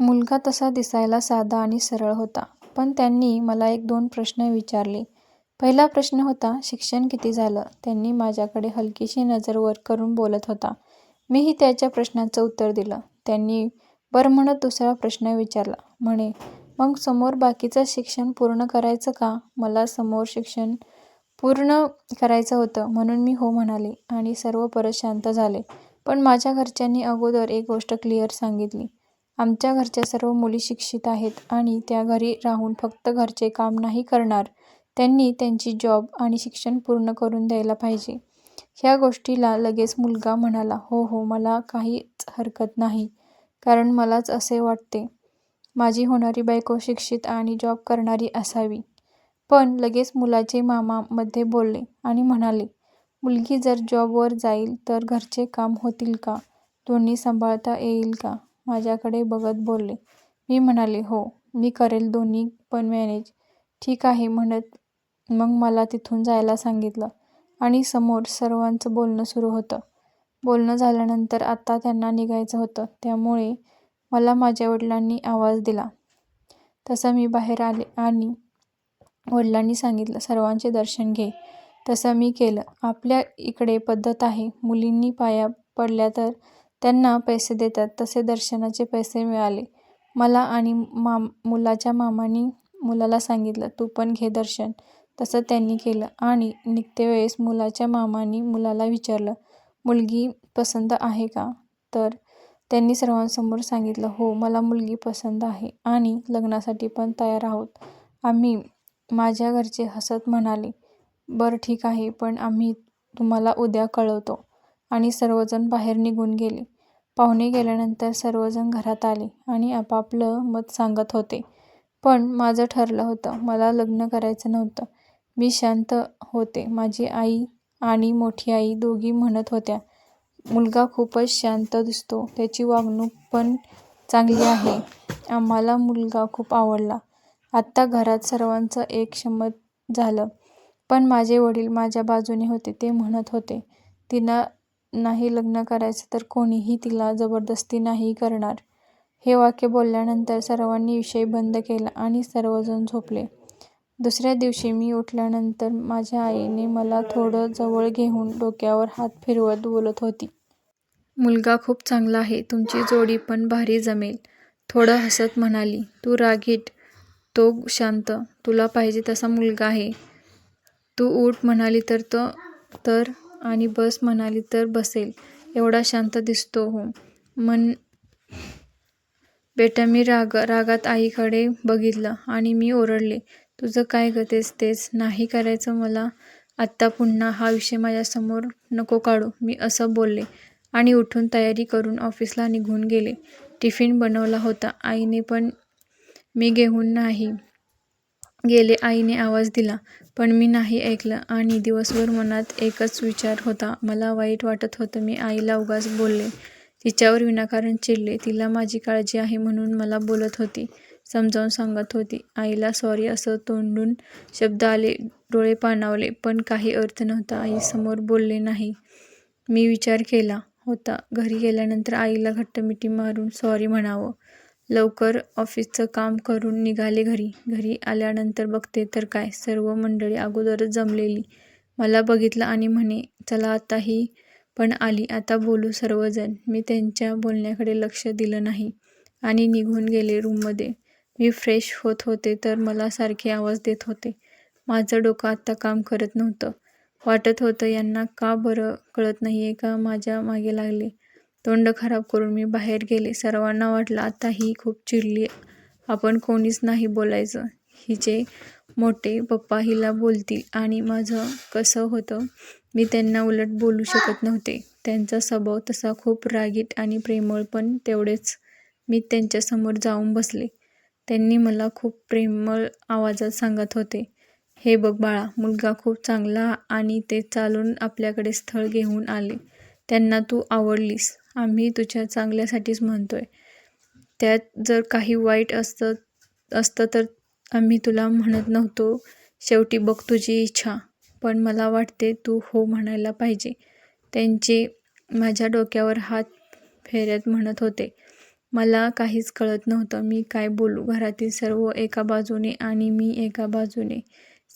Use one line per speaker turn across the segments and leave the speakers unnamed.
मुलगा तसा दिसायला साधा आणि सरळ होता. पण त्यांनी मला एक दोन प्रश्न विचारले. पहिला प्रश्न होता, शिक्षण किती झालं? त्यांनी माझ्याकडे हलकीशी नजर वर करून बोलत होता. मीही त्याच्या प्रश्नाचं उत्तर दिलं. त्यांनी बरं म्हणत दुसरा प्रश्न विचारला. म्हणे, मग समोर बाकीचं शिक्षण पूर्ण करायचं का? मला समोर शिक्षण पूर्ण करायचं होतं म्हणून मी हो म्हणाले आणि सर्व परत शांत झाले. पण माझ्या घरच्यांनी अगोदर एक गोष्ट क्लिअर सांगितली. आमच्या घरच्या सर्व मुली शिक्षित आहेत आणि त्या घरी राहून फक्त घरचे काम नाही करणार, त्यांनी त्यांची जॉब आणि शिक्षण पूर्ण करून द्यायला पाहिजे. ह्या गोष्टीला लगेच मुलगा म्हणाला हो हो मला काहीच हरकत नाही, कारण मलाच असे वाटते माझी होणारी बायको शिक्षित आणि जॉब करणारी असावी. पण लगेच मुलाचे मामा मध्ये बोलले आणि म्हणाले, मुलगी जर जॉबवर जाईल तर घरचे काम होतील का? दोन्ही सांभाळता येईल का? माझ्याकडे बघत बोलले. मी म्हणाले हो, मी करेल दोन्ही पण मॅनेज. ठीक आहे म्हणत मग मला तिथून जायला सांगितलं आणि समोर सर्वांचं बोलणं सुरू होतं. बोलणं झाल्यानंतर आता त्यांना निघायचं होतं त्यामुळे मला माझ्या वडिलांनी आवाज दिला. तसं मी बाहेर आले आणि वडिलांनी सांगितलं सर्वांचे दर्शन घे. तसं मी केलं. आपल्या इकडे पद्धत आहे, मुलींनी पाया पडल्या तर त्यांना पैसे देतात तसे दर्शनाचे पैसे मिळाले मला आणि मुलाच्या मामांनी मुलाला सांगितलं तू पण घे दर्शन. तसं त्यांनी केलं आणि निघतेवेळेस मुलाच्या मामांनी मुलाला विचारलं, मुलगी पसंत आहे का? तर त्यांनी सर्वांसमोर सांगितलं हो मला मुलगी पसंत आहे आणि लग्नासाठी पण तयार आहोत आम्ही. माझ्या घरचे हसत म्हणाले, बरं ठीक आहे पण आम्ही तुम्हाला उद्या कळवतो आणि सर्वजण बाहेर निघून गेले. पाहुणे गेल्यानंतर सर्वजण घरात आले आणि आपापलं मत सांगत होते. पण माझं ठरलं होतं, मला लग्न करायचं नव्हतं. मी शांत होते. माझी आई आणि मोठी आई दोघी म्हणत होत्या, मुलगा खूपच शांत दिसतो, त्याची वागणूक पण चांगली आहे. आम्हाला मुलगा खूप आवडला. आत्ता घरात सर्वांचं एकमत झालं. पण माझे वडील माझ्या बाजूने होते. ते म्हणत होते, तिला नाही लग्न करायचं तर कोणीही तिला जबरदस्ती नाही करणार. हे वाक्य बोलल्यानंतर सर्वांनी विषय बंद केला आणि सर्वजण झोपले. दुसऱ्या दिवशी मी उठल्यानंतर माझ्या आईने मला थोडं जवळ घेऊन डोक्यावर हात फिरवत बोलत होती. मुलगा खूप चांगला आहे. तुमची जोडी पण भारी जमेल. थोडं हसत म्हणाली, तू रागीट, तो शांत. तुला पाहिजे तसा मुलगा आहे. तू उठ म्हणाली तर आणि बस म्हणाली तर बसेल एवढा शांत दिसतो हो. मन बेटा मी राग रागात आईकडे बघितलं आणि मी ओरडले, तुझं काय गं तेच तेच. नाही करायचं मला आत्ता पुन्हा हा विषय माझ्यासमोर नको काढू. मी असं बोलले आणि उठून तयारी करून ऑफिसला निघून गेले. टिफिन बनवला होता आईने पण मी घेऊन नाही गेले. आईने आवाज दिला पण मी नाही ऐकलं आणि दिवसभर मनात एकच विचार होता. मला वाईट वाटत होतं मी आईला उगाच बोलले, तिच्यावर विनाकारण चिडले. तिला माझी काळजी आहे म्हणून मला बोलत होती, समजावून सांगत होती. आईला सॉरी असं तोंडून शब्द आले, डोळे पाणावले पण काही अर्थ नव्हता. आईसमोर बोलले नाही. मी विचार केला होता घरी गेल्यानंतर आईला घट्ट मिठी मारून सॉरी म्हणावं. लवकर ऑफिसचं काम करून निघाले घरी. घरी आल्यानंतर बघते तर काय, सर्व मंडळी अगोदरच जमलेली. मला बघितलं आणि म्हणे, चला आता ही पण आली, आता बोलू सर्वजण. मी त्यांच्या बोलण्याकडे लक्ष दिलं नाही आणि निघून गेले रूममध्ये. मी फ्रेश होत होते तर मला सारखे आवाज देत होते. माझं डोकं आत्ता काम करत नव्हतं. वाटत होतं यांना का बरं कळत नाही आहे का माझ्या मागे लागले. तोंड खराब करून मी बाहेर गेले. सर्वांना वाटलं आता ही खूप चिडली, आपण कोणीच नाही बोलायचं. हिचे मोठे पप्पा हिला बोलतील आणि माझं कसं होतं, मी त्यांना उलट बोलू शकत नव्हते. त्यांचा स्वभाव तसा खूप रागीट आणि प्रेमळ पण तेवढेच. मी त्यांच्यासमोर जाऊन बसले. त्यांनी मला खूप प्रेमळ आवाजात सांगत होते, हे बघ बाळा, मुलगा खूप चांगला आणि ते चालून आपल्याकडे स्थळ घेऊन आले. त्यांना तू आवडलीस. आम्ही तुझ्या चांगल्यासाठीच म्हणतो आहे त्यात जर काही वाईट असतं असतं तर आम्ही तुला म्हणत नव्हतो. शेवटी बघ तुझी इच्छा. पण मला वाटते तू हो म्हणायला पाहिजे. त्यांचे माझ्या डोक्यावर हात फेऱ्यात म्हणत होते, मला काहीच कळत नव्हतं. मी काय बोलू? घरातील सर्व एका बाजूने आणि मी एका बाजूने.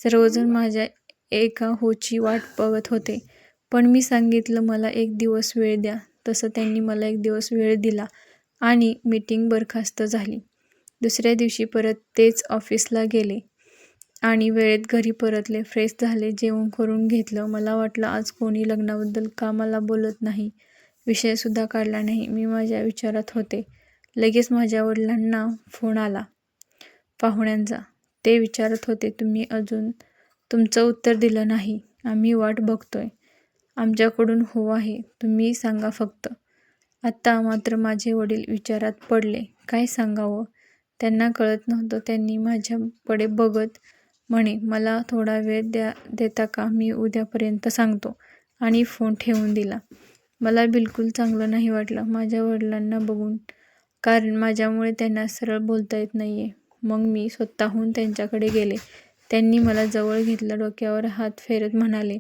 सर्वजण माझ्या एका होची वाट बघत होते. पण मी सांगितलं मला एक दिवस वेळ द्या. तसं त्यांनी मला एक दिवस वेळ दिला आणि मीटिंग बरखास्त झाली. दुसऱ्या दिवशी परत तेच ऑफिसला गेले आणि वेळेत घरी परतले. फ्रेश झाले. जेवण करून घेतलं. मला वाटलं आज कोणी लग्नाबद्दल का मला बोलत नाही. विषयसुद्धा काढला नाही. मी माझ्या विचारात होते. लगेच माझ्या वडिलांना फोन आला पाहुण्यांचा. ते विचारत होते तुम्ही अजून तुमचं उत्तर दिलं नाही. आम्ही वाट बघतोय. आमच्याकडून हो आहे. तुम्ही सांगा फक्त. आत्ता मात्र माझे वडील विचारात पडले. काय सांगावं? त्यांना कळत नव्हतं. त्यांनी माझ्याकडे बघत म्हणे मला थोडा वेळ द्या देता का? मी उद्यापर्यंत सांगतो आणि फोन ठेवून दिला. मला बिलकुल चांगलं नाही वाटलं माझ्या वडिलांना बघून. कारण माझ्यामुळे त्यांना सरळ बोलता येत नाही आहे मग मी स्वतःहून त्यांच्याकडे गेले. त्यांनी मला जवळ घेतलं. डोक्यावर हात फेरत म्हणाले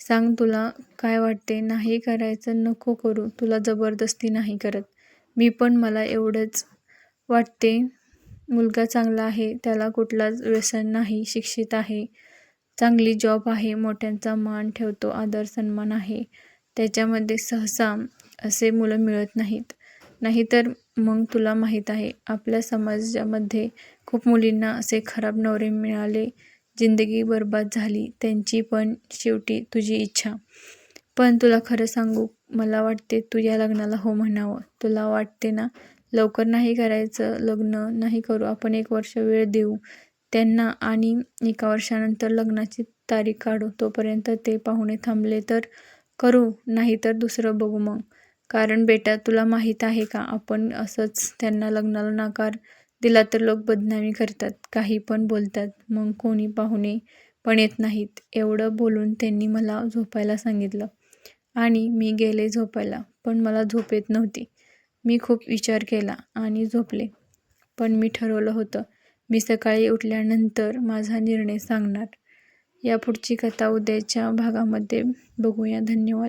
सांग तुला काय वाटते? नाही करायचं नको करू. तुला जबरदस्ती नाही करत मी पण मला एवढंच वाटते मुलगा चांगला आहे. त्याला कुठलाच व्यसन नाही. शिक्षित आहे. चांगली जॉब आहे. मोठ्यांचा मान ठेवतो. आदर सन्मान आहे. त्याच्यामध्ये सहसा असे मुलं मिळत नाहीत. नाहीतर मग तुला माहीत आहे आपल्या समाजामध्ये खूप मुलींना असे खराब नवरे मिळाले. जिंदगी बरबाद झाली त्यांची पण शेवटी तुझी इच्छा. पण तुला खरं सांगू मला वाटते तू या लग्नाला हो म्हणावं. तुला वाटते ना? लवकर नाही करायचं लग्न नाही करू. आपण एक वर्ष वेळ देऊ त्यांना आणि एका वर्षानंतर लग्नाची तारीख काढू. तोपर्यंत ते पाहुणे थांबले तर करू नाहीतर दुसरं बघू मग. कारण बेटा तुला माहीत आहे का आपण असंच त्यांना लग्नाला नकार दिला तर लोक बदनामी करतात. काही पण बोलतात. मग कोणी पाहुणे पण येत नाहीत. एवढं बोलून त्यांनी मला झोपायला सांगितलं आणि मी गेले झोपायला. पण मला झोप येत नव्हती. मी खूप विचार केला आणि झोपले. पण मी ठरवलं होतं मी सकाळी उठल्यानंतर माझा निर्णय सांगणार. यापुढची कथा उद्याच्या भागामध्ये बघूया. धन्यवाद.